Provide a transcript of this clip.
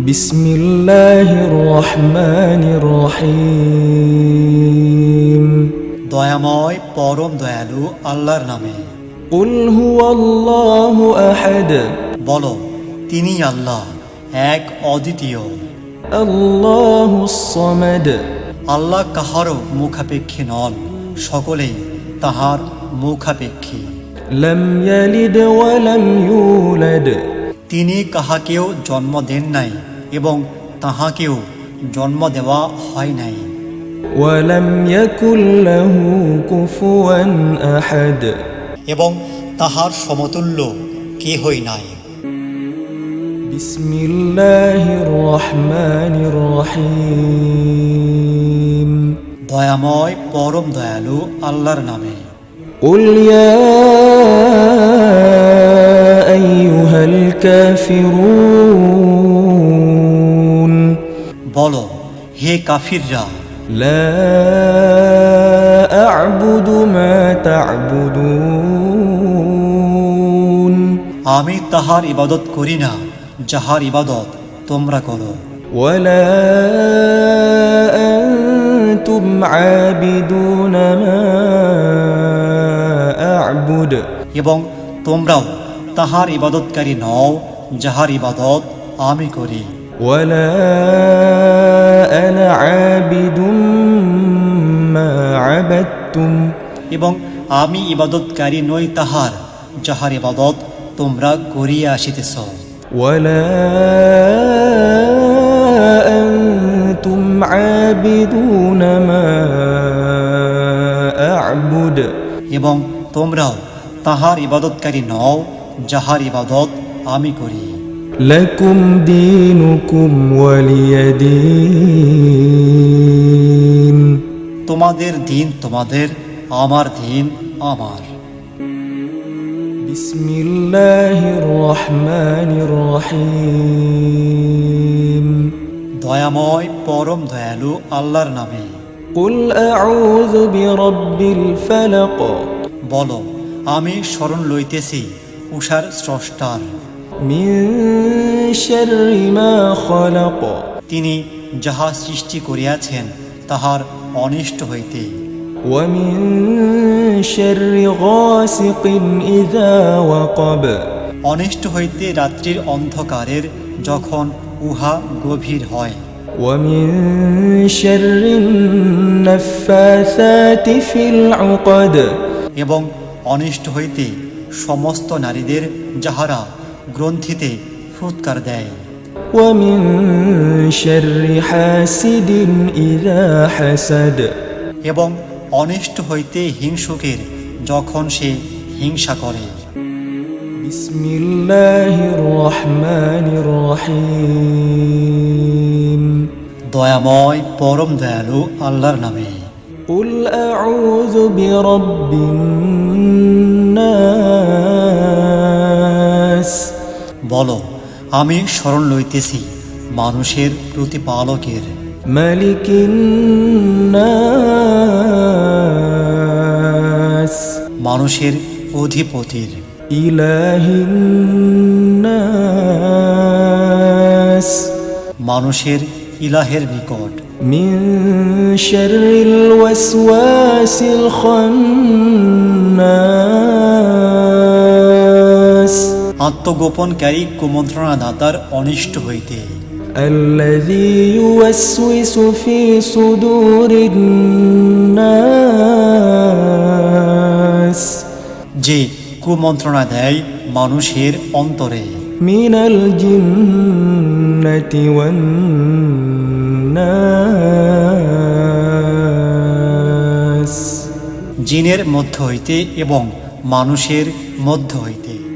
بسم الله الرحمن الرحيم দয়াময় পরম দয়ালু আল্লাহর নামে قل هو الله أحد বলো তিনি আল্লাহ এক অদ্বিতীয় الله الصمد আল্লাহ কাহারও মুখাপেক্ষী নন সকলেই তাহার মুখাপেক্ষী لم يلد ولم يولد তিনি কাহাকেও জন্ম দেন নাই এবং তাহাকেও জন্ম দেওয়া হয় নাই ولم يكن له كفوا أحد এবং তাহার সমতুল্য কেহই নাই بسم الله الرحمن الرحيم দয়াময় পরম দয়ালু আল্লাহর নামে قل يا أيها الكافرون বলো হে কাফিররা لا أعبد ما تعبدون আমি তাহার ইবাদত করি না যাহার ইবাদত তোমরা করো ولا أنتم عابدون ما أعبد এবং তোমরাও তাহার ইবাদতকারী নও যাহার ইবাদত আমি করি ولا أنا عابد ما عبدتم এবং আমি ইবাদতকারী নই তাহার যাহার ইবাদত তোমরা করিয়া আসিতেছ ولا أنتم عابدون ما أعبد এবং তোমরাও তাহার ইবাদতকারী নও যাহার ইবাদত আমি করি لكم دينكم ولي دين তোমাদের দিন তোমাদের আমার দিন আমার بسم الله الرحمن الرحيم দয়াময় পরম দয়ালু আল্লাহর নামে قل أعوذ برب الفلق বলো আমি স্মরণ লইতেছি উষার স্রষ্টার من شر ما خلق তিনি যাহা সৃষ্টি করিয়াছেন তাহার অনিষ্ট হইতে ومن شر غاسق إذا وقب অনিষ্ট হইতে রাত্রির অন্ধকারের যখন উহা গভীর হয় ومن شر النفاثات في العقد এবং অনিষ্ট হইতে সমস্ত নারীদের যাহারা গ্রন্থিতে ফুৎকার দেয় ومن شر حاسد إذا حسد এবং অনিষ্ট হইতে হিংসুকের যখন সে হিংসা করে بسم الله الرحمن الرحيم দয়াময় পরম দয়ালু আল্লাহর নামে قل أعوذ برب الناس বলো আমি স্মরণ লইতেছি মানুষের প্রতিপালকের ملك الناس মানুষের অধিপতির إله الناس মানুষের ইলাহের নিকট من شر الوسواس الخناس আত্মগোপনকারী কুমন্ত্রণা দাতার অনিষ্ট হইতে الذي يوسوس في صدور الناس যে কুমন্ত্রণা দেয় মানুষের অন্তরে من الجنة والناس জিনের মধ্য হইতে এবং মানুষের মধ্য হইতে